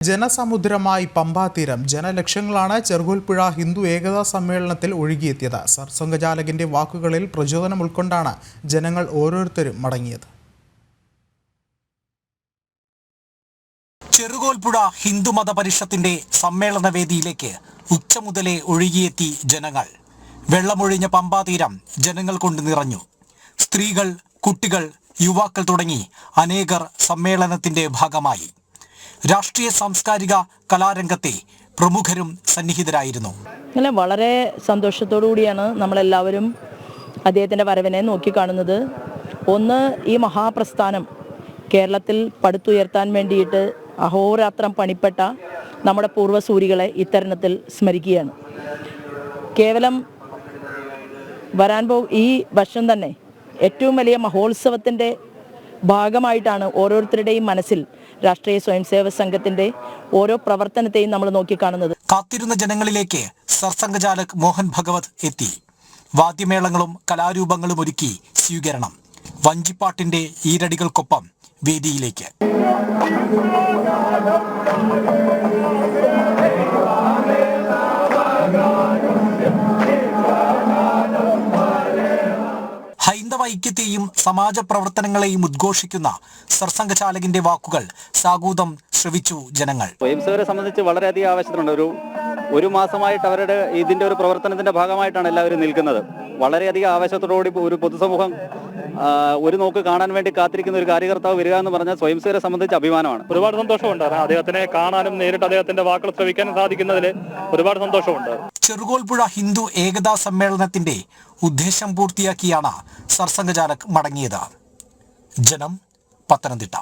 ജനസമുദ്രമായി പമ്പാതീരം ജനലക്ഷങ്ങളാണ് ചെറുകോൽപ്പുഴ ഹിന്ദു ഏകതാ സമ്മേളനത്തിൽ ഒഴുകിയെത്തിയത്. സർസംഘചാലകന്റെ വാക്കുകളിൽ പ്രചോദനം ഉൾക്കൊണ്ടാണ് ജനങ്ങൾ ഓരോരുത്തരും മടങ്ങിയത്. ചെറുകോൽപ്പുഴ ഹിന്ദുമത പരിഷത്തിന്റെ സമ്മേളന വേദിയിലേക്ക് ഉച്ച മുതലേ ഒഴുകിയെത്തി ജനങ്ങൾ. വെള്ളമൊഴിഞ്ഞ പമ്പാതീരം ജനങ്ങൾ കൊണ്ട് നിറഞ്ഞു. സ്ത്രീകൾ കുട്ടികൾ യുവാക്കൾ തുടങ്ങി അനേകർ സമ്മേളനത്തിന്റെ ഭാഗമായി. രാഷ്ട്രീയ സാംസ്കാരിക കലാരംഗത്തെ പ്രമുഖരും സന്നിഹിതരായിരുന്നു. അങ്ങനെ വളരെ സന്തോഷത്തോടു കൂടിയാണ് നമ്മളെല്ലാവരും അദ്ദേഹത്തിന്റെ വരവിനെ നോക്കിക്കാണുന്നത് ഒന്ന് ഈ മഹാപ്രസ്ഥാനം കേരളത്തിൽ പടുത്തുയർത്താൻ വേണ്ടിയിട്ട് അഹോരാത്രം പണിപ്പെട്ട നമ്മുടെ പൂർവസൂരികളെ ഇത്തരണത്തിൽ സ്മരിക്കുകയാണ്. കേവലം വരാൻ പോ ഈ വർഷം തന്നെ ഏറ്റവും വലിയ മഹോത്സവത്തിന്റെ ഭാഗമായിട്ടാണ് ഓരോരുത്തരുടെയും മനസ്സിൽ രാഷ്ട്രീയ സ്വയം സേവക സംഘത്തിന്റെ ഓരോ പ്രവർത്തനത്തെയും നമ്മൾ നോക്കിക്കാണുന്നത്. കാത്തിരുന്ന ജനങ്ങളിലേക്ക് സർസംഘചാലക് മോഹൻ ഭഗവത് എത്തി. വാദ്യമേളങ്ങളും കലാരൂപങ്ങളും ഒരുക്കി സ്വീകരണം. വഞ്ചിപ്പാട്ടിന്റെ ഈരടികൾക്കൊപ്പം വേദിയിലേക്ക്. ഐക്യത്തെയും സമാജ പ്രവർത്തനങ്ങളെയും ഉദ്ഘോഷിക്കുന്ന സർസംഘചാലകിന്റെ വാക്കുകൾ സാഗൂതം ശ്രവിച്ചു ജനങ്ങൾ. സ്വയംസേവരെ സംബന്ധിച്ച് വളരെയധികം ആവശ്യത്തിനുണ്ട് ഒരു ഒരു മാസമായിട്ട് അവരുടെ ഇതിന്റെ ഒരു പ്രവർത്തനത്തിന്റെ ഭാഗമായിട്ടാണ് എല്ലാവരും നിൽക്കുന്നത്. വളരെയധികം ആവേശത്തോടുകൂടി ഒരു പൊതുസമൂഹം ഒരു നോക്ക് കാണാൻ വേണ്ടി കാത്തിരിക്കുന്ന ഒരു കാര്യകർത്താവ് വരിക എന്ന് പറഞ്ഞാൽ സ്വയംസേവരെ സംബന്ധിച്ച് അഭിമാനമാണ്. ഒരുപാട് സന്തോഷമുണ്ട്. അദ്ദേഹത്തിനെ കാണാനും നേരിട്ട് അദ്ദേഹത്തിന്റെ വാക്കുകൾ ശ്രവിക്കാനും സാധിക്കുന്നതിൽ ഒരുപാട് സന്തോഷമുണ്ട്. ചെറുകോൽപ്പുഴ ഹിന്ദു ഏകതാ സമ്മേളനത്തിന്റെ ഉദ്ദേശം പൂർത്തിയാക്കിയാണ് സർസംഘചാലക് മടങ്ങിയത്. ജനം പത്തനംതിട്ട.